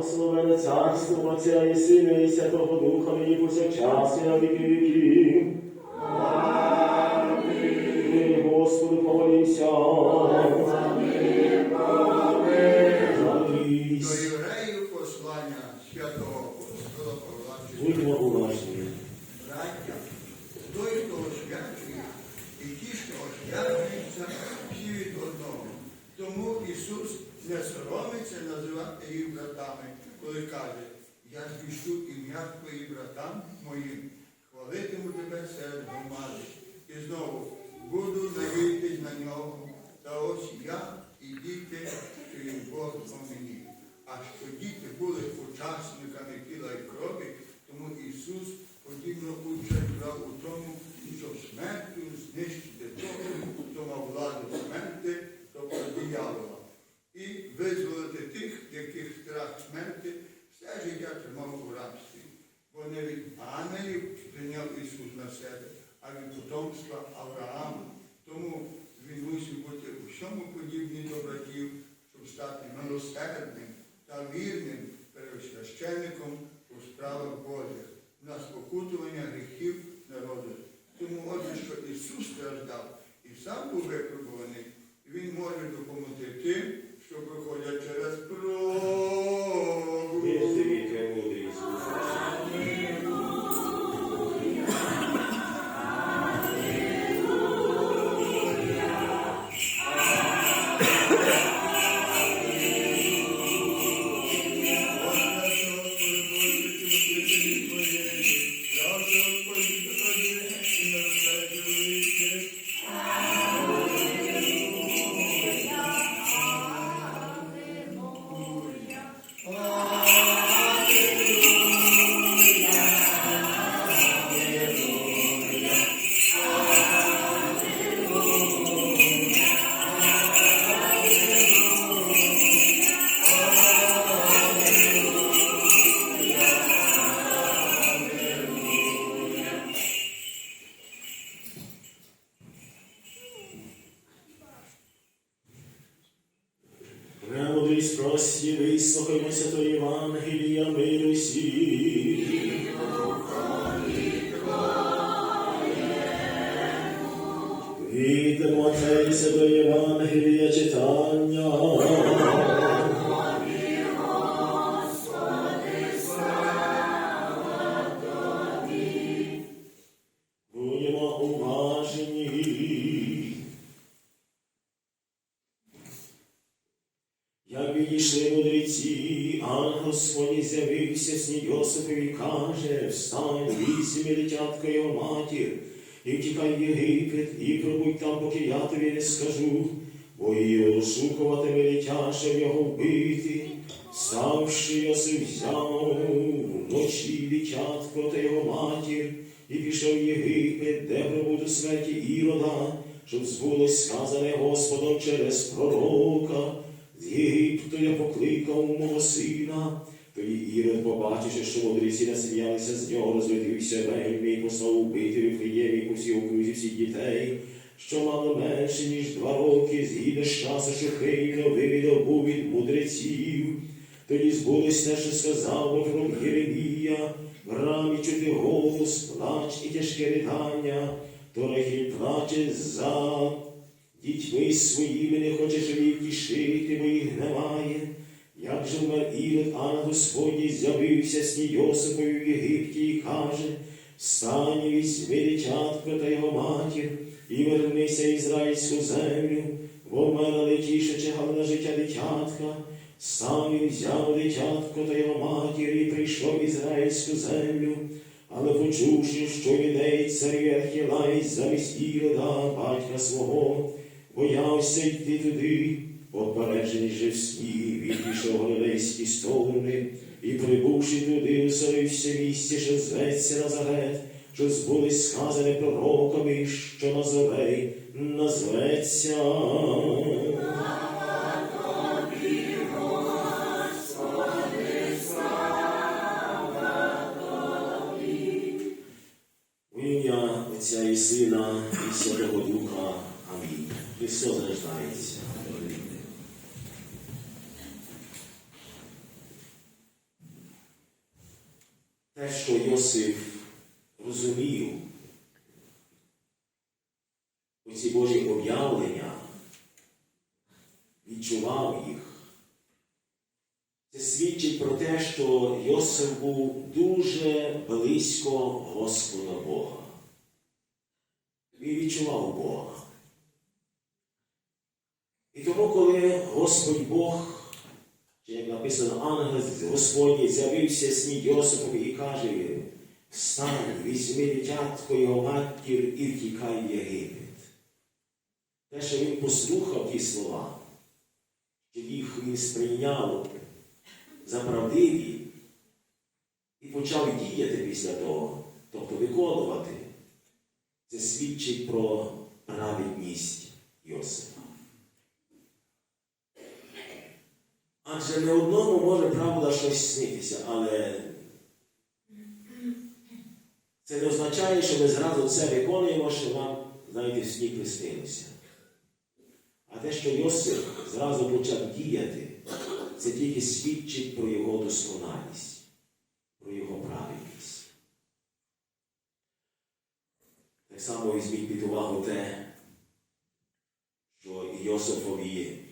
Благословене царство Отця і Сина і Святого Духа, і повсякчас і на віки віки. Амінь. Господу помолімся. До євреїв послання святого апостола Павла Будьмо уважні. браття, той, хто освячує, і ті, що освячуються, всі від одного. Тому Ісус не соромиться називати їх братами, каже, я звіщу ім'я твої братам моїм, хвалитиму тебе серед громади. І знову буду надіятись на нього, та ось я і діти, що Бог по мені. А що діти були учасниками тіла і крові, тому Ісус подібно участь брав у тому, щоб смертю знищити того, хто мав владу смерти, тобто диявола, і визволити тих, яких страх смерти все життя тримав Відемо Отця до Євангелія читання. Як відійшли мудреці, ангел Господній з'явився сні Йосипові і каже, встань, візьми дитятка його матір, і втікай в Єгипет, і пробудь там, поки я тобі не скажу, бо її розшукуватиме дитя, щоб його вбити. Ставши Йосип взяв вночі дитятко та його матір, і пішов в Єгипет, де пробуду смерті Ірода, щоб збулось сказане Господом через пророка. З Єгипту я покликав мого сина. Тоді Ірод, побачивши, що мудреці насміялися з нього, розлютився вельми і послав убити Вифлеємі по всій окрузі всіх дітей, що мали менше, ніж два роки, згідно з часу, що хейно вивідав був від мудреців. Тоді збулось те, що сказав пророк Єремія, в рамі чути голос, плач і тяжке ридання, то Рахіль плаче за дітьми своїми не хоче живі тішити, бо їх немає. Як же Ірод, ангел Господній з'явився сні Йосипові в Єгипті і каже, встань, візьми дитятко та його матір, і вернися ізраїльську землю, бо в мене летіше чекав на життя дитятка. Сам він взяв дитятко та його матір і прийшов в ізраїльську землю, але почувши, що юдей царі Архілай замість Ірода, батька свого, боявся йти туди, попереджений же в сні, відійшов галилейські сторони, і прибувши туди, уселився в місці, що зветься Назарет, що збулись сказане пророками, що Назарей назветься. Отця і Сина і Святого Духа. Амінь. Христос рождається. Йосиф розумів оці Божі об'явлення, відчував їх. Це свідчить про те, що Йосиф був дуже близько Господа Бога. Він відчував Бога. І тому, коли Господь Бог, як написано, ангел Господній з'явився снід Йосипові і каже, встань, візьми дитятко його матір і втікай в Єгипет. Те, що він послухав ті слова, що їх він сприйняв за правдиві і почав діяти після того, тобто виконувати, це свідчить про праведність Йосифа. Адже не одному може правда щось снитися, але це не означає, що ми зразу це виконуємо, що нам, знаєте, сні приснилося. А те, що Йосиф зразу почав діяти, це тільки свідчить про його досконалість, про його правильність. Так само візьміть під увагу те, що Йосифові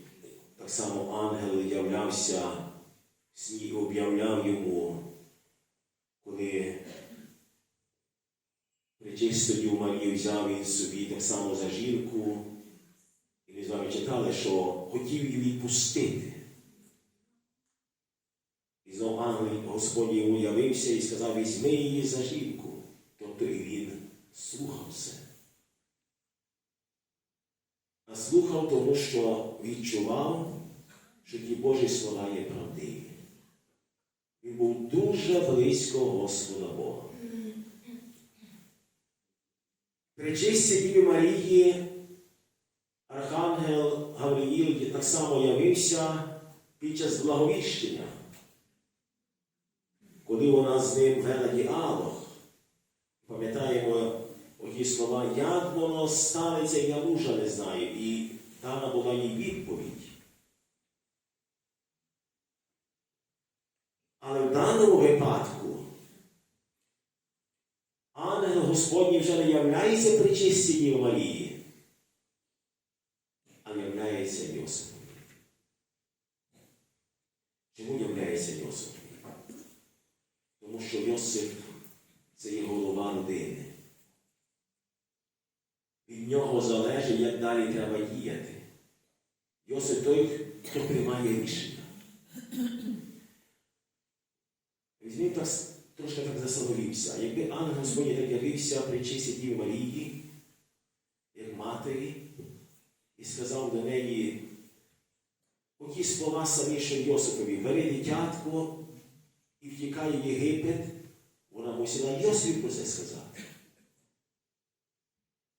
так само ангел являвся і об'являв йому, коли причистою Марію взяв він собі так само за жінку, і ми з вами читали, що хотів її відпустити. І знов ангел Господній йому явився і сказав, візьми її за жінку. Тобто і він слухав це. А слухав тому, що відчував, що ті Божі слова є правдиві. Він був дуже близько Господа Бога. При чисті Діві Марії Архангел Гавриїл так само явився під час благовіщення, коли вона з ним вела діалог. Пам'ятаємо оті слова, як воно станеться, я мужа не знаю. І дана була їй відповідь. Але в даному випадку ангел Господній вже не являється при чисті Діви Марії, а являється Йосипові. Чому являється Йосипові? Тому що Йосип це є голова родини. Від нього залежить, як далі треба діяти. Йосип той, хто приймає рішення. Візьміть трошки так засоловівся. Якби ангел Господній так явився при чисті Діві Марії, як матері, і сказав до неї оті слова самі, що Йосипові, бери дитятко і втікай в Єгипет, вона мусила Йосифу про це сказати.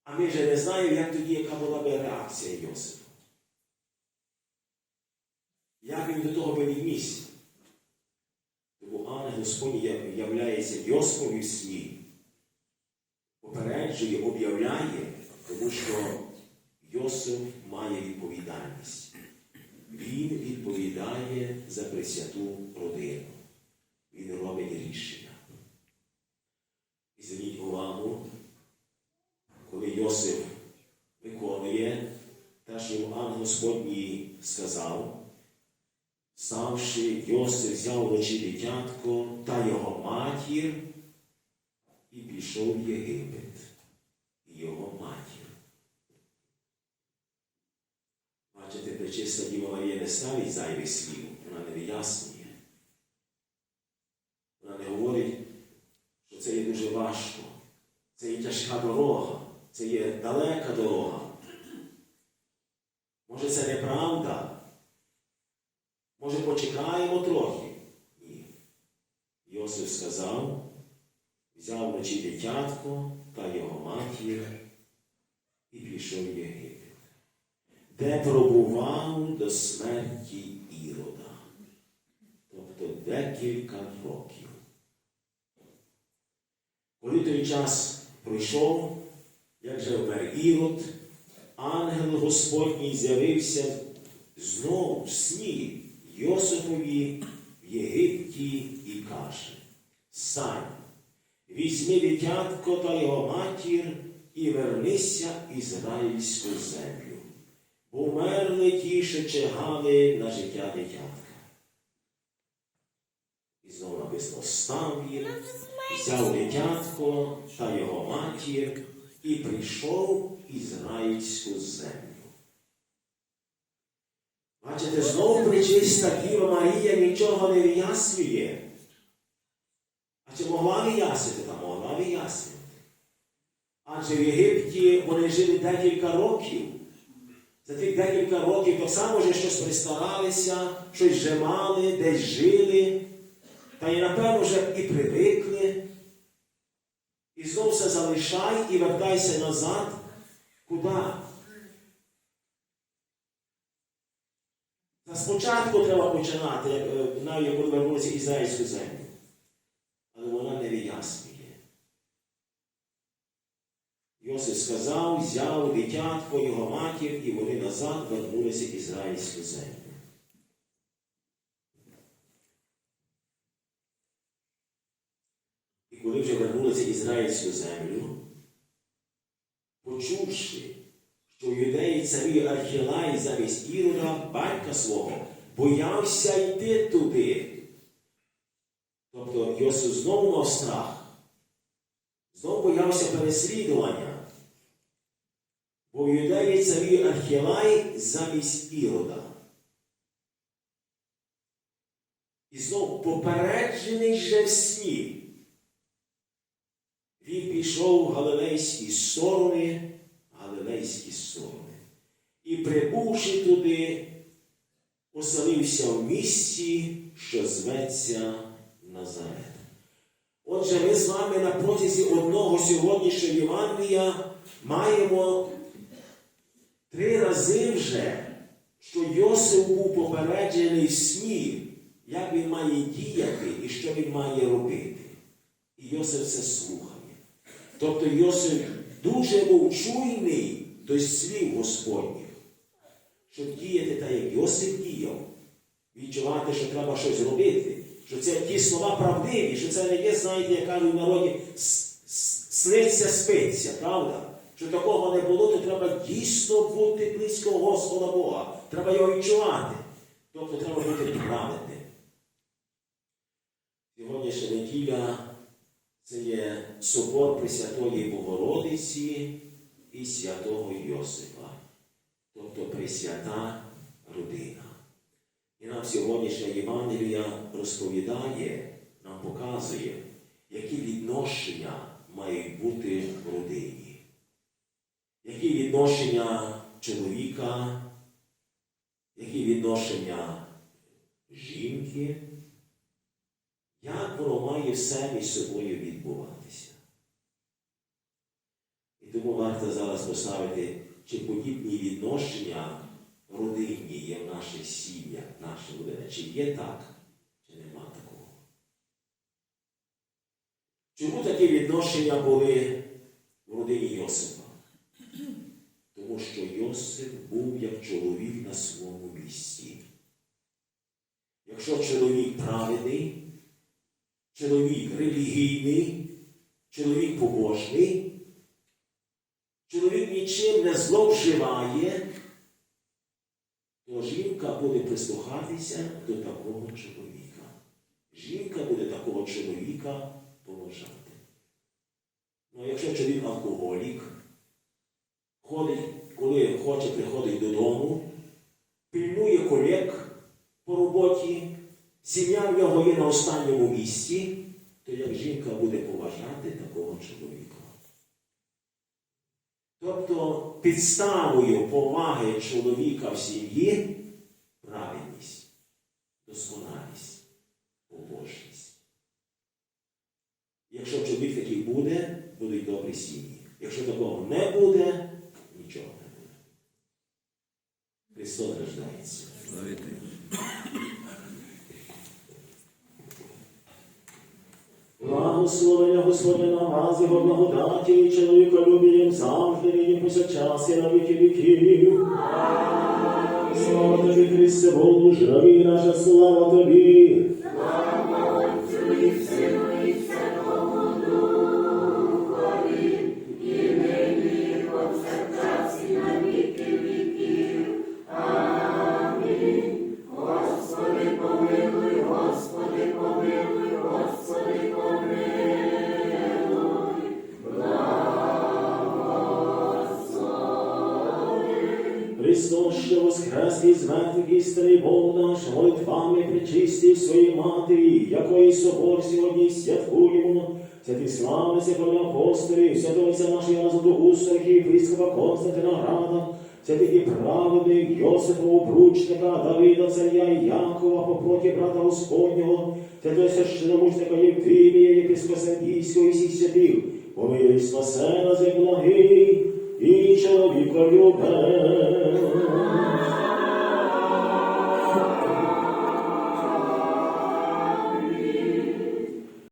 А ми вже не знаємо, як тоді, яка була би реакція Йосифа. Як він до того би віднісся. Господній яв- являється Йосипові сні, попереджує, об'являє, тому що Йосиф має відповідальність. Він відповідає за присвяту родину. Він робить рішення. І зверніть увагу, коли Йосиф виконує те, що ангел Господній сказав, Ставши, Йосиф взяв вночі дитятко та його матір і пішов в Єгипет, і його матір. Бачите, пречиста Діва Марія не ставить зайвих слів, вона не вияснює. Вона не говорить, що це є дуже важко, це є тяжка дорога, це є далека дорога. Може, це неправда. Може, почекаємо трохи? Ні. Йосиф сказав, взяв вночі дитятко та його матір і пішов в Єгипет, де пробував до смерті Ірода, тобто декілька років. Коли той час пройшов, як же вмер Ірод, ангел Господній з'явився знов в сні Йосифові в Єгипті і каже, Стань, візьми дитятко та його матір і вернися в ізраїльську землю. Бо вмерли ті, що на життя дитятка. І знову написано, став він, взяв дитятко та його матір і прийшов в ізраїльську землю. Бачите, знову причиста Діва Марія нічого не вияснює. А чи могла вияснити? Та могла вияснити. Адже в Єгипті вони жили декілька років. За тих декілька років так само вже щось пристаралися, щось вже мали, десь жили. Та й напевно вже і привикли. І знов все залишай і вертайся назад. Куди? Та спочатку треба починати, як е, навіть коли вернулися ізраїльську землю. Але вона не вияснює. Йосиф сказав, взяв дитятко його матір, і вони назад вернулися в ізраїльську землю. І коли вже вернулися в ізраїльську землю, почувши, що юдеї царі Архілай замість Ірода, батька свого, боявся йти туди. Тобто Йосиф знову мав страх, знову боявся переслідування. Бо в юдеї царі Архілай замість Ірода. І знов попереджений же в сні. Він пішов в галилейські сторони, галилейські сторони. І прибувши туди, оселився в місті, що зветься Назарет. Отже, ми з вами на протязі одного сьогоднішнього Євангелія маємо три рази вже, що Йосиф був попереджений в сні, як він має діяти і що він має робити. І Йосиф це слухає. Тобто Йосиф дуже був чуйний до слів Господніх, щоб діяти так, як Йосиф діяв, відчувати, що треба щось робити, що це ті слова правдиві, що це не є, знаєте, як кажуть в народі, сниться спиться, правда? Що такого не було, то треба дійсно бути близько Господа Бога. Треба його відчувати. Тобто треба бути праведним. Сьогоднішня неділя це є собор Пресвятої Богородиці і святого Йосипа, тобто Пресвята родина. І нам сьогоднішня Євангелія розповідає, нам показує, які відношення мають бути в родині. Які відношення чоловіка, які відношення жінки, як воно має все між собою відбуватися. І тому варто зараз поставити, чи подібні відношення родинні є в наших сім'ях, нашій родині. Чи є так, чи нема такого. Чому такі відношення були в родині Йосипа? Тому що Йосип був як чоловік на своєму місці. Якщо чоловік праведний, чоловік релігійний, чоловік побожний, чоловік нічим не зловживає, то жінка буде прислухатися до такого чоловіка. Жінка буде такого чоловіка поважати. Ну, якщо чоловік алкоголік, ходить, коли хоче, приходить додому, пильнує колег по роботі, сім'я в нього є на останньому місці, то як жінка буде поважати такого чоловіка. Тобто підставою поваги чоловіка в сім'ї правильність, досконалість, побожність. Якщо чоловік такий буде, будуть добрі сім'ї. Якщо такого не буде, нічого не буде. Христос рождається. Благословення на вас, його благодаті, і чоловіка любієм завжди, нині повсякчас, і на віки віків. Слава тобі, Христе, Богу, живі наша слава тобі. Слава Отцю і Сину причистив своїй матері, якої собор сьогодні святкуємо. Святі слави, святої апостолів, святого Отця нашого Разодоуса, єпископа Константина Града, святих і праведних Йосифа Обручника, Давида, царя і Якова, по плоті брата Господнього, святого священомучника Євтимія, єпископа Сандійського і всіх святих, помилуй спасе нас, як благий, і чоловіка любе.